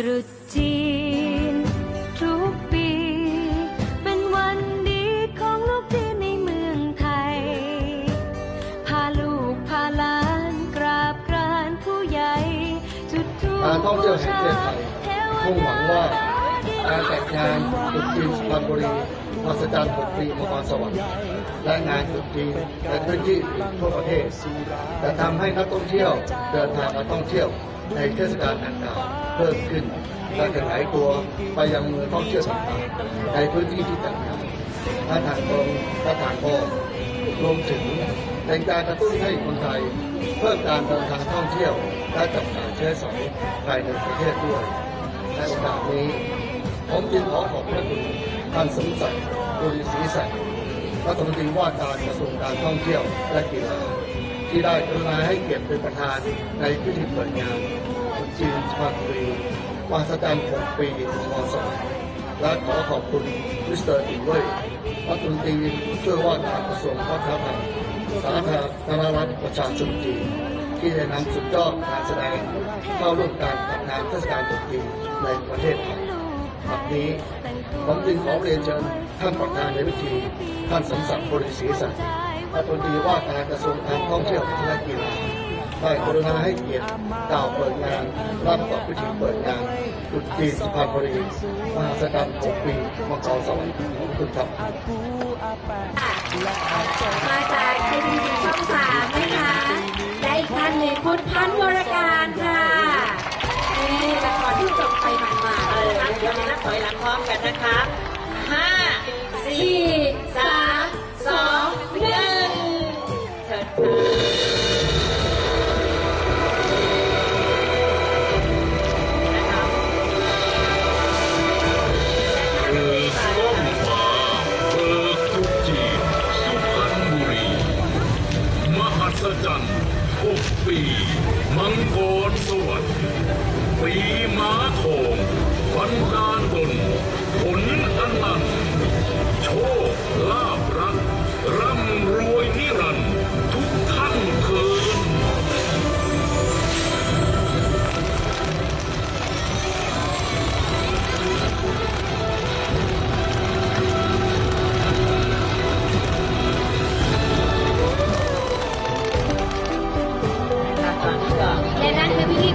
ตรุษจีน ทุกปี เป็นวันดีของลูกทีในเมืองไทย พาลูกพาหลานกราบกรานผู้ใหญ่ จุดทูปการท่เทวแห่ทศงหวังว่าการแต่งงานตรุษจีนสุพรรณบุรีมหัศจรรย์ผลปีนครสวรรค์และงานตรุษจีนในพื่อนที่ทั่วประเทศ จะทำให้นักท่องเที่ยวเดินทางมาท่องเที่ยว ในเทศกาลต่างๆเพิ่มขึ้นและขยายตัวไปยังเมืองท่องเที่ยวต่างๆในพื้นที่ที่ต่างๆทั้งทางตรงและทางอ้อมรวมถึงเป็นการกระตุ้นให้คนไทย เพิ่มการเดินทางท่องเที่ยวและจับจ่ายใช้สอยภายในประเทศด้วยในโอกาสนี้ ผมจึงขอขอบพระคุณท่านสมศักดิ์บุริศรีสักดิ์รัฐมนตรีว่าการกระทรวงการท่องเที่ยวและกีฬา ที่ได้กรุณาให้เกียรติเป็นประธานในพิธีเปิดงานจีนสุพรรณบุรีมหัศจรรย์6ปีมอสองและขอขอบคุณมิสเตอร์ติเว่ยรัฐมนตรีช่วยว่าการกระทรวงวัฒนธรรมสาธารณรัฐประชาชนจีนที่ได้นำสุดยอดการแสดงเข้าร่วมการจัดงานเทศกาลตรุษจีนในประเทศไทยบัดนี้ผมจึงขอเรียนเชิญท่านประธานในพิธีท่านสมศักดิ์บริศรีสัน รัฐมนตรีว่าการกระทรวงการท่องเที่ยวและกีฬาได้กรุณาให้เกียรติกล่าวเปิดงานรับต่อพิธีเปิดงานตรุษจีนสุพรรณบุรีมหาสกรรม6ปีมังกรสวรรค์คุณครับมาจากทีวีช่องสามนะคะและอีกท่านหนึ่งคุณพันธ์วรการค่ะนี่ละครที่จบไปหมาดๆเลยครับเดี๋ยวเรานับถอยหลังพร้อมกันนะครับห้า หันทร์หกปี มังกรสวัสดิ์ปีม้าทอง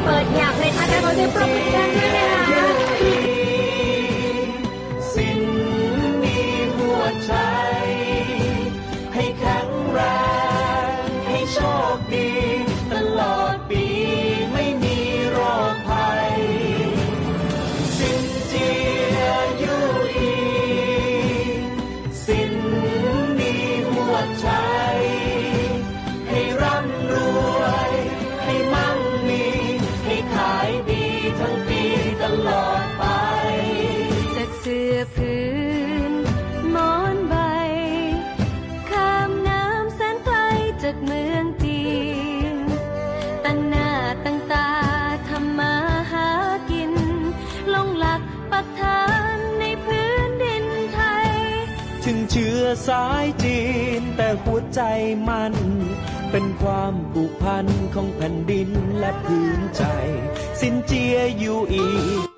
เปิดอย่างเลยนทางการขอเสียงปรบมือดัง ลอดไปจากเสื้อพื้นมอนใบ ข้ามน้ำแสนไกลจากเมืองจีนตั้งหน้าตั้งตาทำมาหากิน ลงหลักปักฐานในพื้นดินไทย ถึงเชื้อสายจีนแต่หัวใจมันเป็นความ ผูกพันของแผ่นดินและพื้นใจ สินเจียอยู่อีก